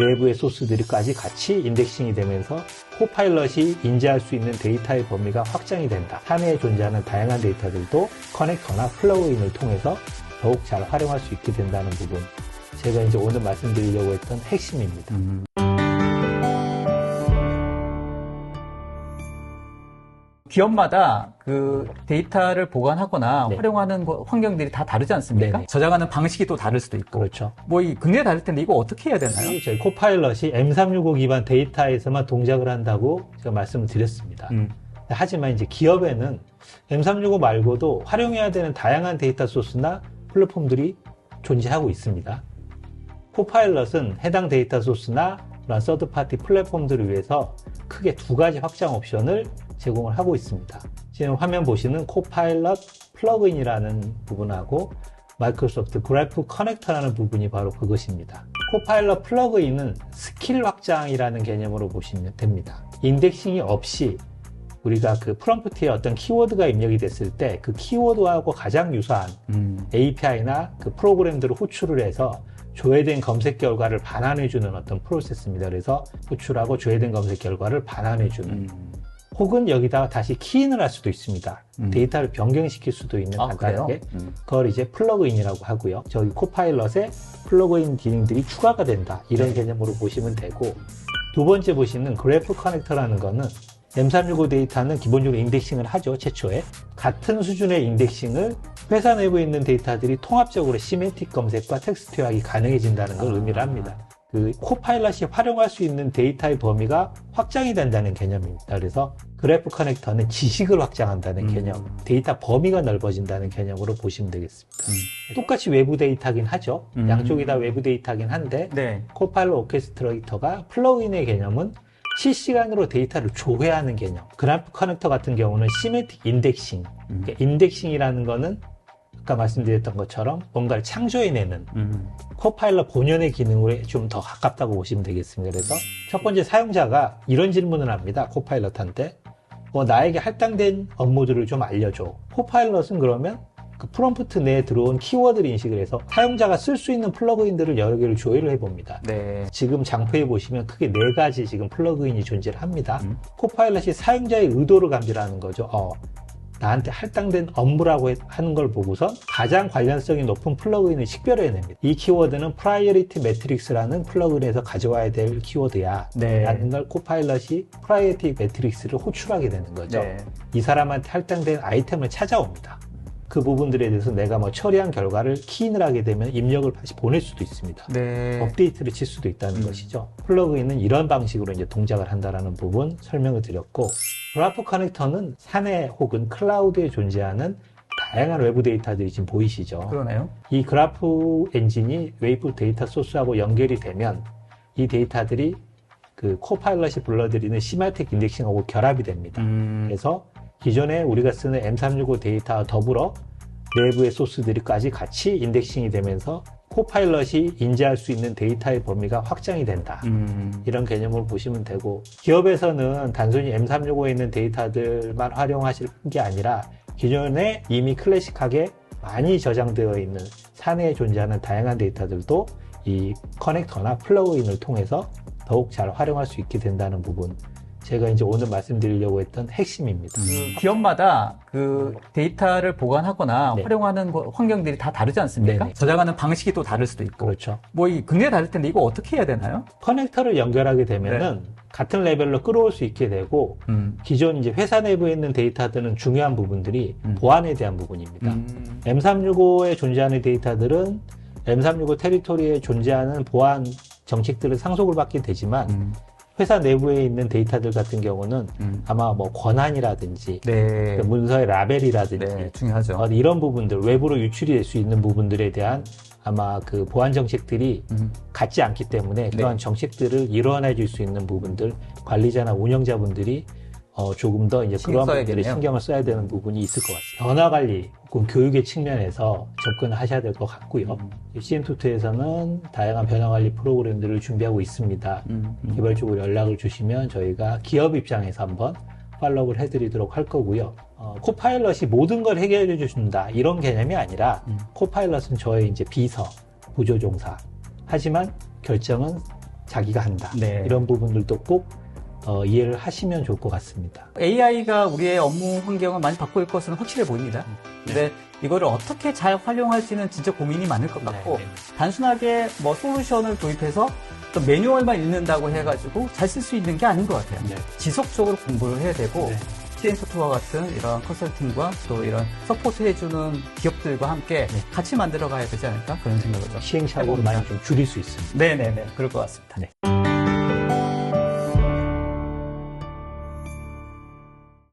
내부의 소스들까지 같이 인덱싱이 되면서 코파일럿이 인지할 수 있는 데이터의 범위가 확장이 된다. 사내에 존재하는 다양한 데이터들도 커넥터나 플러그인을 통해서 더욱 잘 활용할 수 있게 된다는 부분. 제가 이제 오늘 말씀드리려고 했던 핵심입니다. 음. 기업마다 그 데이터를 보관하거나 네. 활용하는 환경들이 다 다르지 않습니까? 네네. 저장하는 방식이 또 다를 수도 있고. 그렇죠. 뭐 이 굉장히 다를 텐데 이거 어떻게 해야 되나요? 저희 코파일럿이 M365 기반 데이터에서만 동작을 한다고 제가 말씀을 드렸습니다. 음. 하지만 이제 기업에는 M365 말고도 활용해야 되는 다양한 데이터 소스나 플랫폼들이 존재하고 있습니다. 코파일럿은 해당 데이터 소스나 그런 서드파티 플랫폼들을 위해서 크게 두 가지 확장 옵션을 제공을 하고 있습니다. 지금 화면 보시는 코파일럿 플러그인이라는 부분하고 마이크로소프트 그래프 커넥터라는 부분이 바로 그것입니다. 코파일럿 플러그인은 스킬 확장이라는 개념으로 보시면 됩니다. 인덱싱이 없이 우리가 그 프롬프트에 어떤 키워드가 입력이 됐을 때 그 키워드하고 가장 유사한 음. API나 그 프로그램들을 호출을 해서 조회된 검색 결과를 반환해주는 어떤 프로세스입니다. 그래서 호출하고 조회된 검색 결과를 반환해주는 음. 혹은 여기다가 다시 키인을 할 수도 있습니다. 음. 데이터를 변경시킬 수도 있는 아, 간단하게. 음. 그걸 이제 플러그인이라고 하고요. 저기 코파일럿에 플러그인 기능들이 추가가 된다. 이런 네. 개념으로 보시면 되고 두 번째 보시는 그래프 커넥터라는 거는 M365 데이터는 기본적으로 인덱싱을 하죠, 최초에. 같은 수준의 인덱싱을 회사 내부에 있는 데이터들이 통합적으로 시메틱 검색과 텍스트 요약이 가능해진다는 걸 의미를 합니다. 그 코파일럿이 활용할 수 있는 데이터의 범위가 확장이 된다는 개념입니다. 그래서 그래프 커넥터는 지식을 확장한다는 음. 개념, 데이터 범위가 넓어진다는 개념으로 보시면 되겠습니다. 음. 똑같이 외부 데이터긴 하죠. 음. 양쪽이 다 외부 데이터긴 한데 네. 코파일럿 오케스트레이터가 플러그인의 개념은 실시간으로 데이터를 조회하는 개념. 그래프 커넥터 같은 경우는 시메틱 인덱싱. 음. 그러니까 인덱싱이라는 거는 아까 말씀드렸던 것처럼 뭔가를 창조해내는 음. 코파일럿 본연의 기능으로 좀 더 가깝다고 보시면 되겠습니다. 그래서 첫 번째 사용자가 이런 질문을 합니다. 코파일럿한테. 뭐 나에게 할당된 업무들을 좀 알려줘. 코파일럿은 그러면 그 프롬프트 내에 들어온 키워드를 인식을 해서 사용자가 쓸 수 있는 플러그인들을 여러 개를 조회를 해봅니다. 네. 지금 장표에 보시면 크게 네 가지 지금 플러그인이 존재를 합니다. 음. 코파일럿이 사용자의 의도를 감지하는 거죠. 어, 나한테 할당된 업무라고 하는 걸 보고서 가장 관련성이 높은 플러그인을 식별해냅니다. 이 키워드는 프라이어리티 매트릭스라는 플러그인에서 가져와야 될 키워드야. 네. 라는 걸 코파일럿이 프라이어리티 매트릭스를 호출하게 되는 거죠. 네. 이 사람한테 할당된 아이템을 찾아옵니다. 그 부분들에 대해서 내가 뭐 처리한 결과를 키인을 하게 되면 입력을 다시 보낼 수도 있습니다. 네. 업데이트를 칠 수도 있다는 음. 것이죠. 플러그인은 이런 방식으로 이제 동작을 한다라는 부분 설명을 드렸고 그래프 커넥터는 사내 혹은 클라우드에 존재하는 다양한 외부 데이터들이 지금 보이시죠? 그러네요. 이 그래프 엔진이 웨이브 데이터 소스하고 연결이 되면 이 데이터들이 그 코파일럿이 불러들이는 시마틱 인덱싱하고 결합이 됩니다. 음. 그래서 기존에 우리가 쓰는 M365 데이터와 더불어 내부의 소스들까지 같이 인덱싱이 되면서 코파일럿이 인지할 수 있는 데이터의 범위가 확장이 된다. 음. 이런 개념을 보시면 되고 기업에서는 단순히 M365에 있는 데이터들만 활용하실 게 아니라 기존에 이미 클래식하게 많이 저장되어 있는 사내에 존재하는 다양한 데이터들도 이 커넥터나 플러그인을 통해서 더욱 잘 활용할 수 있게 된다는 부분 제가 이제 오늘 말씀드리려고 했던 핵심입니다. 그 기업마다 그 데이터를 보관하거나 네. 활용하는 환경들이 다 다르지 않습니까? 네네. 저장하는 방식이 또 다를 수도 있고. 그렇죠. 뭐이 굉장히 다를 텐데 이거 어떻게 해야 되나요? 커넥터를 연결하게 되면은 네. 같은 레벨로 끌어올 수 있게 되고 음. 기존 이제 회사 내부에 있는 데이터들은 중요한 부분들이 음. 보안에 대한 부분입니다. 음. M365에 존재하는 데이터들은 M365 테리토리에 존재하는 보안 정책들을 상속을 받게 되지만 음. 회사 내부에 있는 데이터들 같은 경우는 음. 아마 뭐 권한이라든지 네. 그 문서의 라벨이라든지 네, 중요하죠. 어, 이런 부분들 외부로 유출이 될 수 있는 부분들에 대한 아마 그 보안 정책들이 음. 같지 않기 때문에 네. 그러한 정책들을 이뤄내 줄수 있는 부분들 관리자나 운영자분들이 어, 조금 더 이제 그런 부분들에 신경을 써야 되는 부분이 있을 것 같습니다. 변화 관리 혹은 교육의 측면에서 접근을 하셔야 될 것 같고요. 음. CM2에서는 다양한 변화 관리 프로그램들을 준비하고 있습니다. 음. 음. 개발적으로 연락을 주시면 저희가 기업 입장에서 한번 팔로우를 해드리도록 할 거고요. 어, 코파일럿이 모든 걸 해결해 주신다 이런 개념이 아니라 음. 코파일럿은 저의 이제 비서, 부조종사. 하지만 결정은 자기가 한다. 네. 이런 부분들도 꼭 어, 이해를 하시면 좋을 것 같습니다. AI가 우리의 업무 환경을 많이 바꿀 것은 확실해 보입니다. 네. 근데 이거를 어떻게 잘 활용할지는 진짜 고민이 많을 것 같고 네, 네. 단순하게 뭐 솔루션을 도입해서 또 매뉴얼만 읽는다고 해가지고 잘 쓸 수 있는 게 아닌 것 같아요. 네. 지속적으로 공부를 해야 되고 네. TN 소프트와 같은 이런 컨설팅과 또 이런 서포트 해주는 기업들과 함께 네. 같이 만들어 가야 되지 않을까 그런 생각을 좀 시행착오를. 많이 좀 줄일 수 있습니다. 네네네 그럴 것 같습니다. 네.